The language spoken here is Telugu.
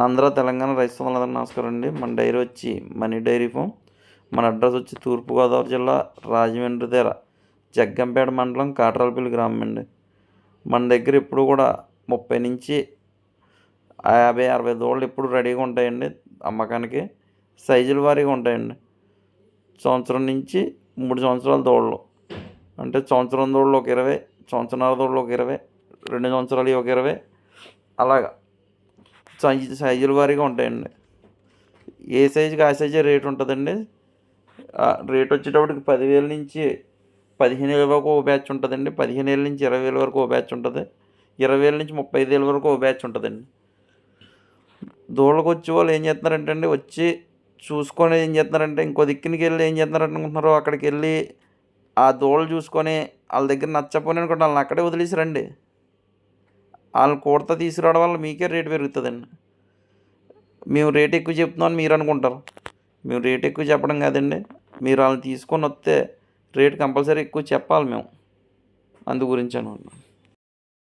ఆంధ్ర తెలంగాణ రైతు సోదరులందరికీ నమస్కారం అండి. మన డైరీ వచ్చి మనీ డైరీ ఫామ్. మన అడ్రస్ వచ్చి తూర్పుగోదావరి జిల్లా రాజమండ్రి దగ్గర జగ్గంపేట మండలం కాట్రాలపల్లి గ్రామం అండి. మన దగ్గర ఇప్పుడు కూడా ముప్పై నుంచి యాభై అరవై దూడలు ఇప్పుడు రెడీగా ఉంటాయండి అమ్మకానికి. సైజుల వారీగా ఉంటాయండి. సంవత్సరం నుంచి మూడు సంవత్సరాల దూడలు. అంటే సంవత్సరం దూడలు ఒక ఇరవై సంవత్సరాల దూడలు ఒక ఇరవై రెండు సంవత్సరాలు ఒక ఇరవై. అలాగా. సైజుల వారీగా ఉంటాయండి. ఏ సైజుకి ఆ సైజే రేట్ ఉంటుందండి? రేట్ వచ్చేటప్పటికి పదివేల నుంచి పదిహేను వేల వరకు ఓ బ్యాచ్ ఉంటుందండి. పదిహేను వేల నుంచి ఇరవై వేల వరకు ఓ బ్యాచ్ ఉంటుంది. ఇరవై వేల నుంచి ముప్పై ఐదు వేల వరకు ఓ బ్యాచ్ ఉంటుందండి. దూడలకు వచ్చే వాళ్ళు ఏం చేస్తున్నారంటే అండి వచ్చి చూసుకొని ఏం చేస్తున్నారంటే ఇంకో దిక్కునికి వెళ్ళి ఏం చేస్తున్నారు అనుకుంటున్నారో అక్కడికి వెళ్ళి ఆ దూడలు చూసుకొని వాళ్ళ దగ్గర నచ్చపోయిన అనుకోండి వాళ్ళని అక్కడే వదిలేసి వాళ్ళు వాళ్ళని కూడత తీసుకురావడం వల్ల మీకే రేటు పెరుగుతుందండి. మేము రేట్ ఎక్కువ చెప్తున్నామని మీరు అనుకుంటారు. మేము రేట్ ఎక్కువ చెప్పడం కాదండి. మీరు వాళ్ళని తీసుకొని వస్తే రేట్ కంపల్సరీ ఎక్కువ చెప్పాలి మేము. అందు గురించి అనమాట